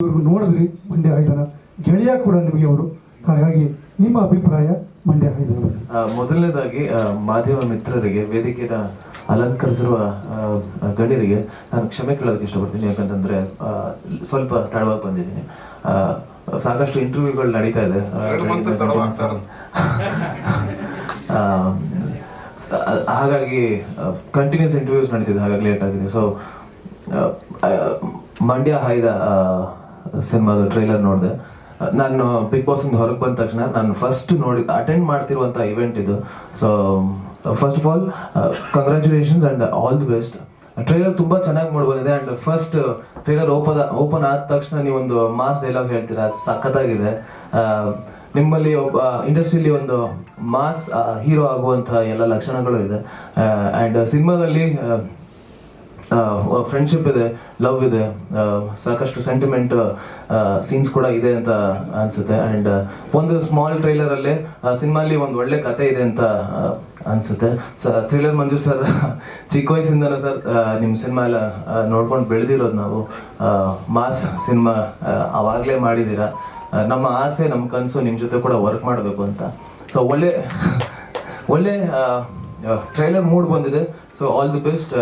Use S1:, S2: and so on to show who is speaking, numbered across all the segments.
S1: ಇವ್ರಿಗೂ ನೋಡಿದ್ರಿ ಮಂಡ್ಯ ಹೈದರ ಗೆಳೆಯ ಕೂಡ ನಿಮಗೆ ಅವರು. ಹಾಗಾಗಿ ನಿಮ್ಮ ಅಭಿಪ್ರಾಯ ಮಂಡ್ಯ
S2: ಹೈದರ ಮೊದಲನೇದಾಗಿ ಆ, ಮಾಧ್ಯಮ ಮಿತ್ರರಿಗೆ ವೇದಿಕೆಯ ಅಲಂಕರಿಸಿರುವ ಆ, ಗಣ್ಯರಿಗೆ ನಾನು ಕ್ಷಮೆ ಕೇಳೋದಕ್ಕೆ ಇಷ್ಟಪಡ್ತೀನಿ. ಯಾಕಂತಂದ್ರೆ ಆ, ಸ್ವಲ್ಪ ತಡವಾಗಿ ಬಂದಿದ್ದೀನಿ. ಆ, ಸಾಕಷ್ಟು ಇಂಟರ್ವ್ಯೂಗಳು ನಡೀತಾ ಇದೆ. ಹಾಗಾಗಿ ಕಂಟಿನ್ಯೂಸ್ ಇಂಟರ್ವ್ಯೂಸ್ ನಡೀತಿದೆ. ಹಾಗಾಗಿ ಲೇಟ್ ಆಗಿದೆ. ಸೊ ಮಂಡ್ಯ ಹಾಯ್ದ ಸಿನಿಮಾದ ಟ್ರೈಲರ್ ನೋಡಿದೆ. ನಾನು ಬಿಗ್ ಬಾಸ್ ಇಂದ ಹೊರಗೆ ಬಂದ ತಕ್ಷಣ ನಾನು ಫಸ್ಟ್ ನೋಡಿ ಅಟೆಂಡ್ ಮಾಡ್ತಿರುವಂಥ ಇವೆಂಟ್ ಇದು. So first of all congratulations and all the best trailer ತುಂಬಾ ಚೆನ್ನಾಗಿ ಮಾಡ್ಬಂದಿದೆ and first trailer open open ಆದ ತಕ್ಷಣ ನೀವೊಂದು ಮಾಸ್ ಡೈಲಾಗ್ ಹೇಳ್ತೀರಾ? ಅದು ಸಖತ್ತಾಗಿದೆ. ನಿಮ್ಮಲ್ಲಿ ಒಬ್ಬ ಇಂಡಸ್ಟ್ರಿಯಲ್ಲಿ ಒಂದು ಮಾಸ್ ಹೀರೋ ಆಗುವಂಥ ಎಲ್ಲ ಲಕ್ಷಣಗಳು ಇದೆ. ಅಂಡ್ ಸಿನಿಮಾದಲ್ಲಿ ಫ್ರೆಂಡ್ಶಿಪ್ ಇದೆ ಲವ್ ಇದೆ ಸಾಕಷ್ಟು ಸೆಂಟಿಮೆಂಟ್ ಸೀನ್ಸ್ ಕೂಡ ಇದೆ ಅಂತ ಅನ್ಸುತ್ತೆ. ಅಂಡ್ ಒಂದು ಸ್ಮಾಲ್ ಟ್ರೈಲರ್ ಅಲ್ಲೇ ಸಿನಿಮಾಲಿ ಒಂದು ಒಳ್ಳೆ ಕತೆ ಇದೆ ಅಂತ ಅನ್ಸುತ್ತೆ. ಥ್ರಿಲ್ಲರ್ ಮಂಜು ಸರ್ ಚಿಕ್ಕ ವಯಸ್ಸಿಂದನೂ ಸರ್ ನಿಮ್ಮ ಸಿನಿಮಾ ಎಲ್ಲ ನೋಡ್ಕೊಂಡು ಬೆಳೆದಿರೋದು ನಾವು. ಮಾಸ್ ಸಿನಿಮಾ ಅವಾಗಲೇ ಮಾಡಿದ್ದೀರಾ ನಮ್ಮ ಆಸೆ, ನಮ್ಮ ಕನಸು ನಿಮ್ಮ ಜೊತೆ ಕೂಡ ವರ್ಕ್ ಮಾಡಬೇಕು ಅಂತ. ಸೊ ಒಳ್ಳೆ ಒಳ್ಳೆ ಟ್ರೈಲರ್ ಮೂಡ್ ಬಂದಿದೆ. ಸೊ ಆಲ್ ದಿ ಬೆಸ್ಟ್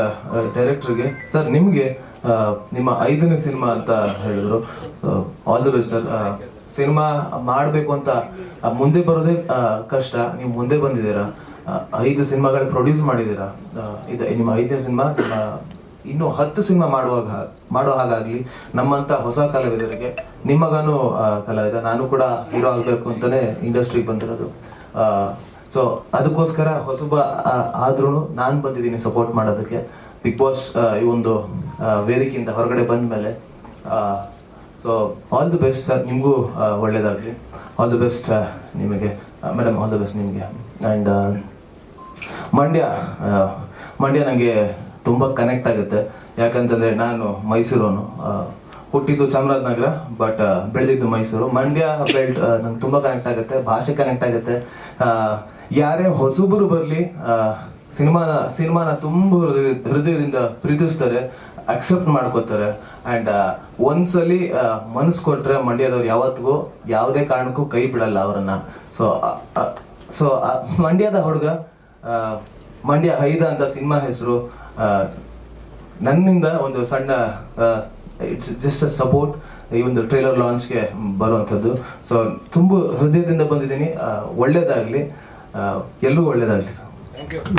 S2: ಡೈರೆಕ್ಟರ್ಗೆ ಸರ್ ನಿಮಗೆ ನಿಮ್ಮ ಐದನೇ ಸಿನಿಮಾ ಅಂತ ಹೇಳಿದ್ರು. All the best sir cinema ಮಾಡಬೇಕು ಅಂತ ಮುಂದೆ ಬರೋದೇ ಕಷ್ಟ. ನೀವು ಮುಂದೆ ಬಂದಿದ್ದೀರಾ. ಐದು ಸಿನಿಮಾಗಳು ಪ್ರೊಡ್ಯೂಸ್ ಮಾಡಿದ್ದೀರಾ. ಇದು, ನಿಮ್ಮ ಐದನೇ ಸಿನಿಮಾ ಇನ್ನು ಹತ್ತು ಸಿನಿಮಾ ಮಾಡುವಾಗ, ಮಾಡೋ ಹಾಗಾಗಲಿ, ನಮ್ಮಂತ ಹೊಸ ಕಲಾವಿದರಿಗೆ ನಿಮ್ಮಗಾನು ಕಲಾವಿದ, ನಾನು ಕೂಡ ಹೀರೋ ಆಗಬೇಕು ಅಂತಲೇ ಇಂಡಸ್ಟ್ರಿಗೆ ಬಂದಿರೋದು. ಸೊ ಅದಕ್ಕೋಸ್ಕರ ಹೊಸಬ ಆದ್ರೂ ನಾನು ಬಂದಿದ್ದೀನಿ ಸಪೋರ್ಟ್ ಮಾಡೋದಕ್ಕೆ. ಬಿಗ್ ಬಾಸ್ ಈ ಒಂದು ವೇದಿಕೆಯಿಂದ ಹೊರಗಡೆ ಬಂದ ಮೇಲೆ so all the best sir ನಿಮಗೂ ಒಳ್ಳೇದಾಗಲಿ. ಆಲ್ ದಿ ಬೆಸ್ಟ್ ನಿಮಗೆ. ಮೇಡಮ್ ಆಲ್ ದಿ ಬೆಸ್ಟ್ ನಿಮಗೆ. ಆ್ಯಂಡ್ ಮಂಡ್ಯ ಮಂಡ್ಯ ನನಗೆ ತುಂಬ ಕನೆಕ್ಟ್ ಆಗುತ್ತೆ. ಯಾಕಂತಂದರೆ ನಾನು ಮೈಸೂರವನು. ಹುಟ್ಟಿದ್ದು ಚಾಮರಾಜನಗರ ಬಟ್ ಬೆಳೆದಿದ್ದು ಮೈಸೂರು. ಮಂಡ್ಯ ಬೆಲ್ಟ್ ನಂಗೆ ತುಂಬ ಕನೆಕ್ಟ್ ಆಗುತ್ತೆ. ಭಾಷೆ ಕನೆಕ್ಟ್ ಆಗುತ್ತೆ. ಯಾರೇ ಹೊಸಬರು ಬರಲಿ ಸಿನಿಮಾನ ಸಿನಿಮಾನ ತುಂಬ ಹೃದಯ ಹೃದಯದಿಂದ ಪ್ರೀತಿಸ್ತಾರೆ ಅಕ್ಸೆಪ್ಟ್ ಮಾಡ್ಕೋತಾರೆ. ಅಂಡ್ ಒಂದ್ಸಲಿ ಮನಸ್ಸು ಕೊಟ್ಟರೆ ಮಂಡ್ಯದವ್ರು ಯಾವತ್ತಿಗೂ ಯಾವುದೇ ಕಾರಣಕ್ಕೂ ಕೈ ಬಿಡಲ್ಲ ಅವರನ್ನ. ಸೊ ಸೊ ಮಂಡ್ಯದ ಹುಡುಗ ಮಂಡ್ಯ ಐದ ಅಂತ ಸಿನಿಮಾ ಹೆಸರು ನನ್ನಿಂದ ಒಂದು ಸಣ್ಣ ಇಟ್ಸ್ ಜಸ್ಟ್ ಅ ಸಪೋರ್ಟ್ ಈ ಒಂದು ಟ್ರೈಲರ್ ಲಾಂಚ್ಗೆ ಬರುವಂಥದ್ದು. ಸೊ ತುಂಬ ಹೃದಯದಿಂದ ಬಂದಿದ್ದೀನಿ. ಆ, ಎಲ್ಲರೂ ಥ್ಯಾಂಕ್ ಸರ್.